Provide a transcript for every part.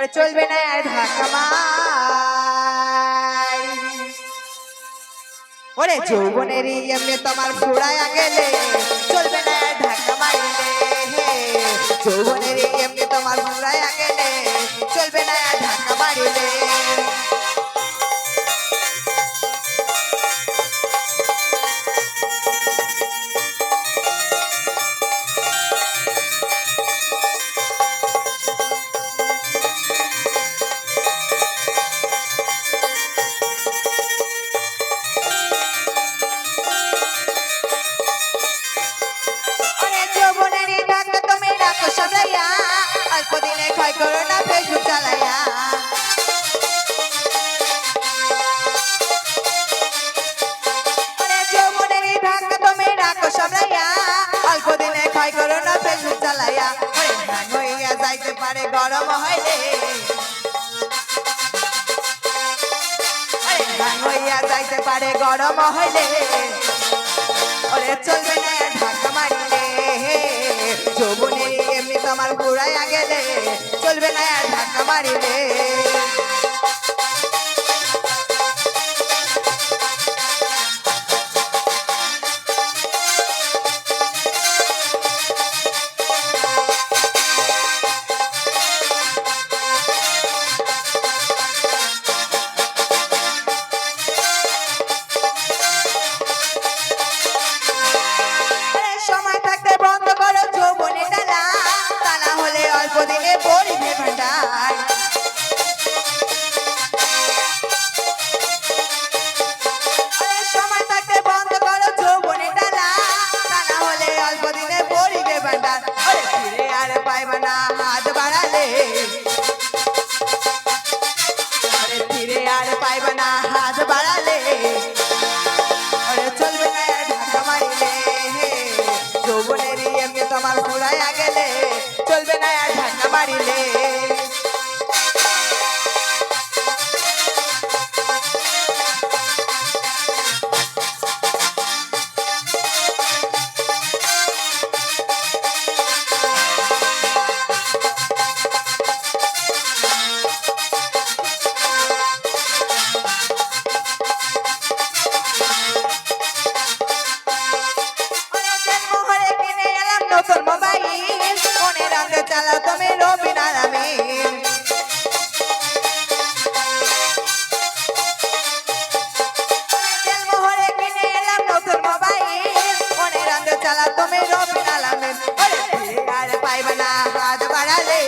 ওরে চলবে না আর ধাক্কা মার। ওরে যৌবনের এমনি তোমার ফুরায়া গেলে চলবে না আর ধাক্কা মারিলে যৌবনের এমনি তোমার ফুরায়া গেলে চলবে না আর ধাক্কা মারিলে। ক্ষয় করো না ফেসবুক চালাইয়া হইয়া যাইতে পারে গরম হইলে। হইয়া যাইতে পারে গরম হইলে। ওরে চলবে না ধাক্কা মারিলে। যৌবনে এমনি তোমার ঘুরাইয়া গেলে, চলবে না ধাক্কা মারিলে। অল্প দিনে পড়িবে না বাড়ালে। তোমার ঘুরাইয়া গেলে। তুমি রবি নারামিন তেল মোহরে কিনে এলাম নতুন মোবাইল। মনে রাখতে চালাও তুমি রবি নারামিন ওরে ফিরে আর পাইবে না হাত বাড়ালে।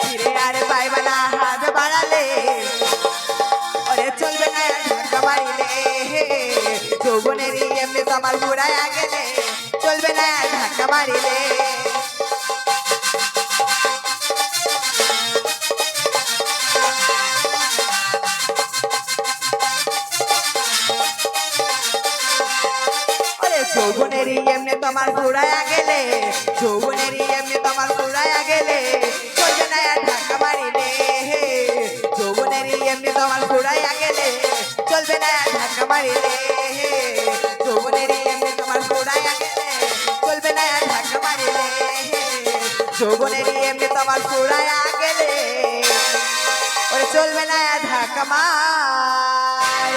ফিরে আর পাইবে না হাত বাড়ালে। ওরে চলবে না আর ধাক্কা মারিলে। যৌবনের এমনি তোমার ঘুরাইয়া গেলে। চলবে না ধাক্কা মারিলে ওরে যৌবনের এমনি তোমার ঘুরাইয়া গেলে যৌবনের এমনি তোমার ঘুরাইয়া গেলে চলবে না ধাক্কা মারিলে যৌবনের এমনি তোমার ঘুরাইয়া গেলে চলবে না ধাক্কা মারিলে যৌবনের এমনি তোমার ঘুরাইয়া গেলে ওরে চলবে না ধাকা মার